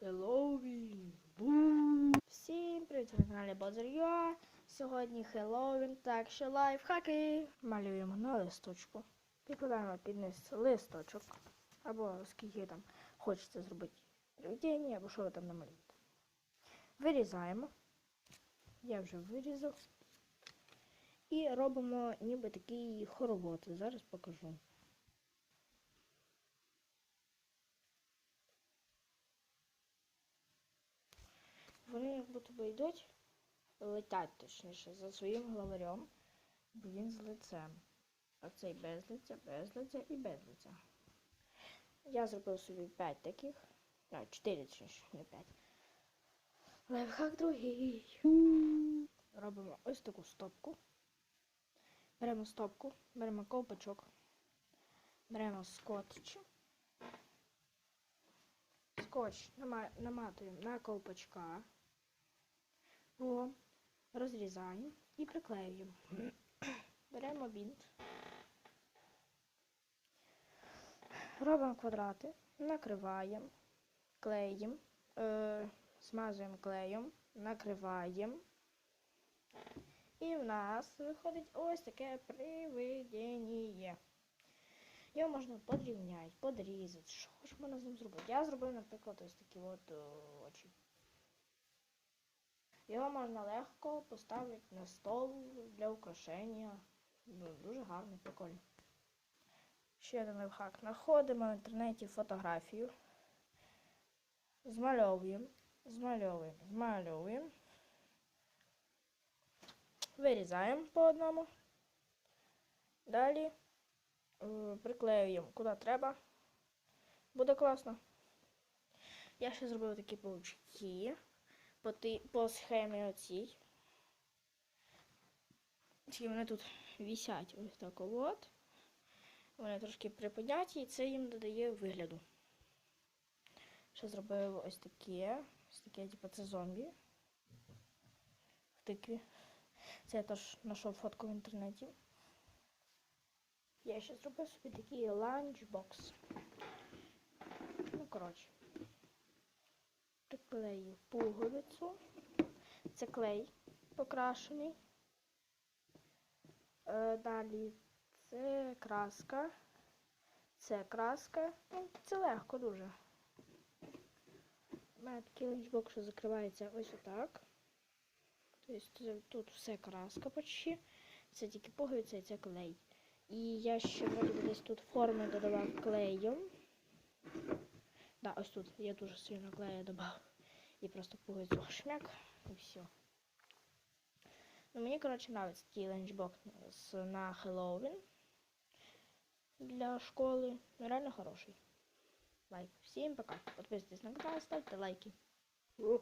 Хеллоуін! Бу! Всім привіт, на каналі Базар'я. Сьогодні Хеллоуін, так що лайфхаки. Малюємо на листочку. Підкладаємо під низ листочок. Або скільки там хочеться зробити привидіння, або що ви там намалюєте. Вирізаємо. Я вже вирізав. І робимо ніби такий хоровод. Зараз покажу. Вони як будто би йдуть, летять точніше за своїм главарем, бо він з лицем. А цей без лиця, без лиця і без лиця. Я зробив собі 5 таких. А, 4 точніше, не 5. Лайфхак другий. Робимо ось таку стопку. Беремо стопку, беремо ковпачок, беремо скотч. Скотч нама- наматуємо на ковпачка. О, розрізаємо і приклеюємо. Беремо бінт. Робимо квадрати, накриваємо, клеїмо, е, смазуємо клеєм, накриваємо. І в нас виходить ось таке привидіння. Його можна подрівняти, подрізати. Що ж можна з ним зробити? Я зробив, наприклад, ось такі от е, очі. Його можна легко поставити на стол для украшення. Ну, дуже гарний, прикольний. Ще один лайфхак. Знаходимо в інтернеті фотографію. Змальовуємо, змальовуємо, змальовуємо. Вирізаємо по одному. Далі е, приклеюємо куди треба. Буде класно. Я ще зробив такі паучки по, ти, по схемі оцій. Ці вони тут висять ось так от. Вони трошки приподняті і це їм додає вигляду. Ще зробив ось таке. Ось таке, типу, це зомбі. В тикві. Це я теж знайшов фотку в інтернеті. Я ще зробив собі такий ланчбокс. Ну, коротше. Приклею пуговицю. Це клей покрашений. Е, далі це краска. Це краска. Ну, це легко дуже. У мене такий ланчбокс, що закривається ось отак. Тобто тут все краска почти. Це тільки пуговиця і це клей. І я ще вроді десь тут форми додавав клеєм. Да, ось тут я дуже сильно клею додав. І просто пуговицю шмяк і все. Ну, мені, коротше, нравится такий ланчбокс на Хэллоуин для школи. Ну, реально хороший. Лайк. Всем пока. Подписывайтесь на канал, ставьте лайки. Бу.